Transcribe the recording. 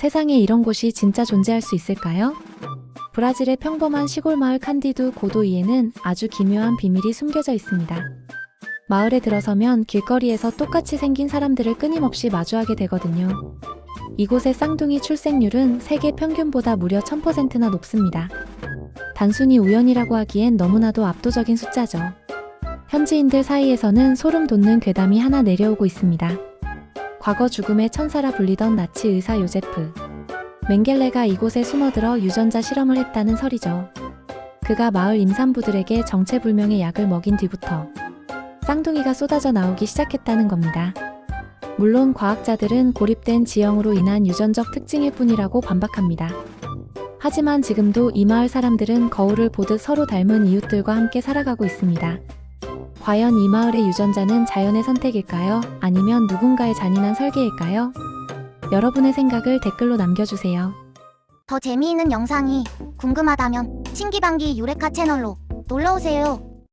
세상에 이런 곳이 진짜 존재할 수 있을까요? 브라질의 평범한 시골 마을 칸디두 고도이에는 아주 기묘한 비밀이 숨겨져 있습니다. 마을에 들어서면 길거리에서 똑같이 생긴 사람들을 끊임없이 마주하게 되거든요. 이곳의 쌍둥이 출생률은 세계 평균보다 무려 1000%나 높습니다. 단순히 우연이라고 하기엔 너무나도 압도적인 숫자죠. 현지인들 사이에서는 소름 돋는 괴담이 하나 내려오고 있습니다. 과거 죽음의 천사라 불리던 나치 의사 요제프. 맹겔레가 이곳에 숨어들어 유전자 실험을 했다는 설이죠. 그가 마을 임산부들에게 정체불명의 약을 먹인 뒤부터 쌍둥이가 쏟아져 나오기 시작했다는 겁니다. 물론 과학자들은 고립된 지형으로 인한 유전적 특징일 뿐이라고 반박합니다. 하지만 지금도 이 마을 사람들은 거울을 보듯 서로 닮은 이웃들과 함께 살아가고 있습니다. 과연 이 마을의 유전자는 자연의 선택일까요? 아니면 누군가의 잔인한 설계일까요? 여러분의 생각을 댓글로 남겨주세요. 더 재미있는 영상이 궁금하다면 신기방기 유레카 채널로 놀러오세요.